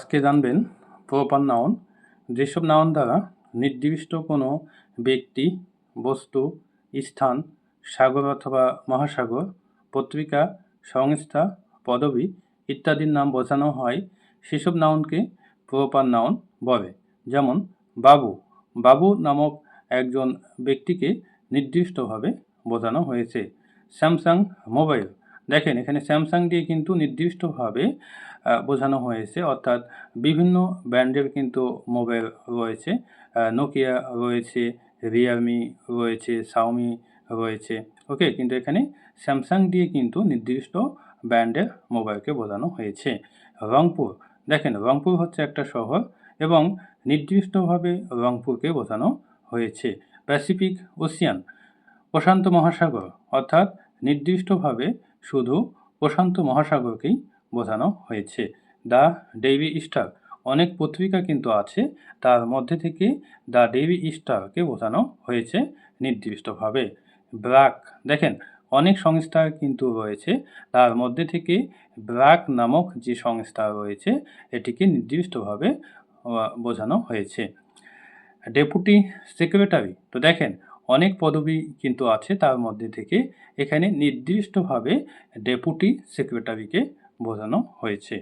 আজকে জানবেন proper noun. যেসব নাউন দ্বারা নির্দিষ্ট কোনো ব্যক্তি, বস্তু, স্থান, সাগর অথবা মহাসাগর, পত্রিকা, সংস্থা, পদবী ইত্যাদির নাম বোঝানো হয়, সেসব নাউনকে প্রপার নাউন বলে। যেমন, বাবু। বাবু নামক একজন ব্যক্তিকে নির্দিষ্টভাবে বোঝানো হয়েছে। Samsung mobile. দেখেন, এখানে স্যামসাং দিয়ে কিন্তু নির্দিষ্টভাবে বোঝানো হয়েছে, অর্থাৎ বিভিন্ন ব্র্যান্ডের কিন্তু মোবাইল রয়েছে নোকিয়া রয়েছে রিয়েলমি রয়েছে শাওমি রয়েছে, ওকে? কিন্তু এখানে স্যামসাং দিয়ে কিন্তু নির্দিষ্ট ব্র্যান্ডের মোবাইলকে বোঝানো হয়েছে। রংপুর, দেখেন, রংপুর হচ্ছে একটা শহর এবং নির্দিষ্টভাবে রংপুরকে বোঝানো হয়েছে। প্যাসিফিক ওশিয়ান প্রশান্ত মহাসাগর, অর্থাৎ নির্দিষ্টভাবে শুধু প্রশান্ত মহাসাগরকেই বোঝানো হয়েছে। দ্য ডেইলি স্টার অনেক পত্রিকা কিন্তু আছে, তার মধ্যে থেকে দ্য ডেইলি স্টারকে বোঝানো হয়েছে নির্দিষ্টভাবে। ব্র্যাক দেখেন, অনেক সংস্থা কিন্তু রয়েছে, তার মধ্যে থেকে ব্র্যাক নামক যে সংস্থা রয়েছে, এটিকে নির্দিষ্টভাবে বোঝানো হয়েছে। ডেপুটি সেক্রেটারি, তো দেখেন অনেক পদবি কিন্তু আছে তার মধ্যে থেকে এখানে নির্দিষ্টভাবে ডেপুটি সেক্রেটারিকে বোঝানো হয়েছে।